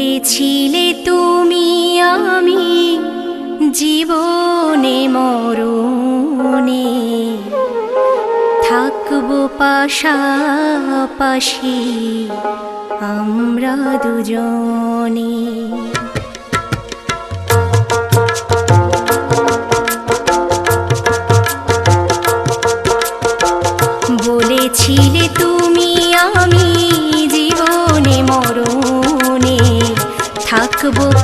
বলেছিলে তুমি আমি জীবনে মরুনে থাকব পাশাপাশি আমরা দুজনে।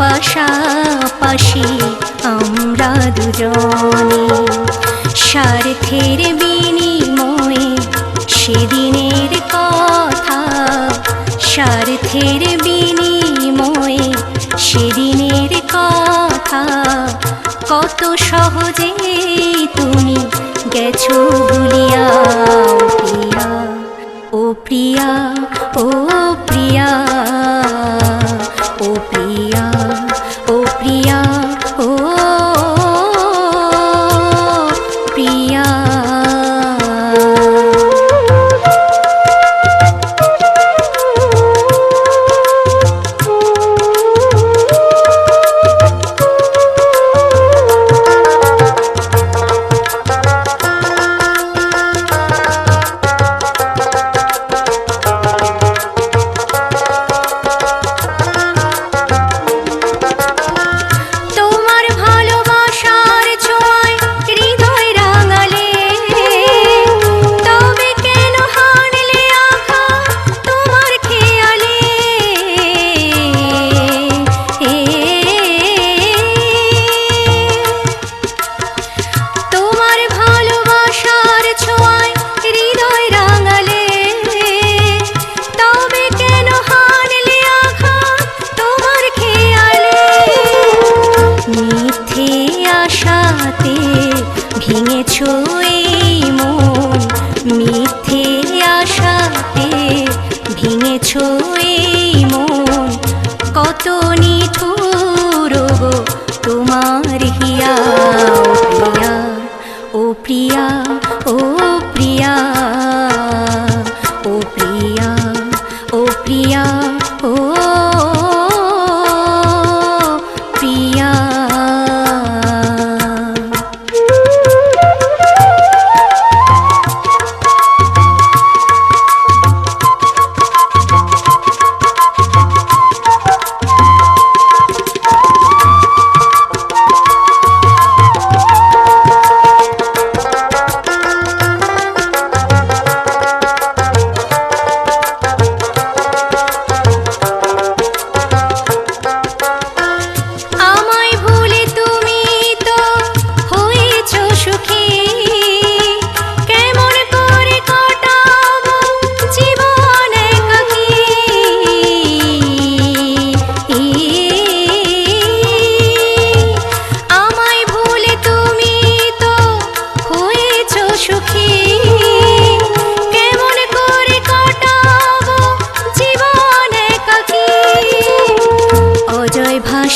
পাশাপাশি আমরা দুজনে। স্বার্থের বিনিময়ে সেদিনের কথা, স্বার্থের বিনিময়ে সেদিনের কথা। কত সহজে তুমি গেছো ভুলিয়া, প্রিয়া। ও প্রিয়া ও প্রিয়া। এই মন। কত তোমার প্রিয়া ও প্রিয়া ও প্রিয়া ও প্রিয়া ও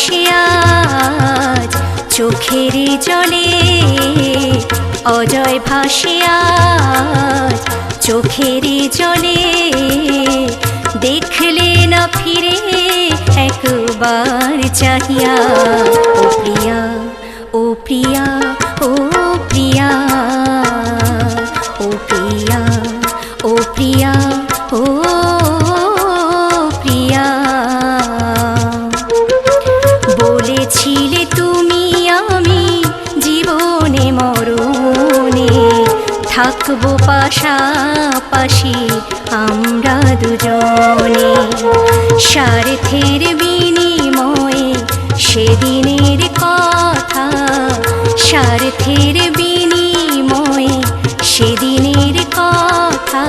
ভাসিয়াজ চোখের জলে অজয় ভাসিয়াজ চোখের জলে দেখলে না ফিরে একবার চাহিয়া। ও প্রিয়া ও প্রিয়া থাকব পাশাপাশি আমরা দুজনে। স্বার্থের বিনিময়ে সেদিনের কথা, স্বার্থের বিনিময়ে সেদিনের কথা।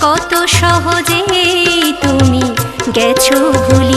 কত সহজে তুমি গেছো প্রিয়া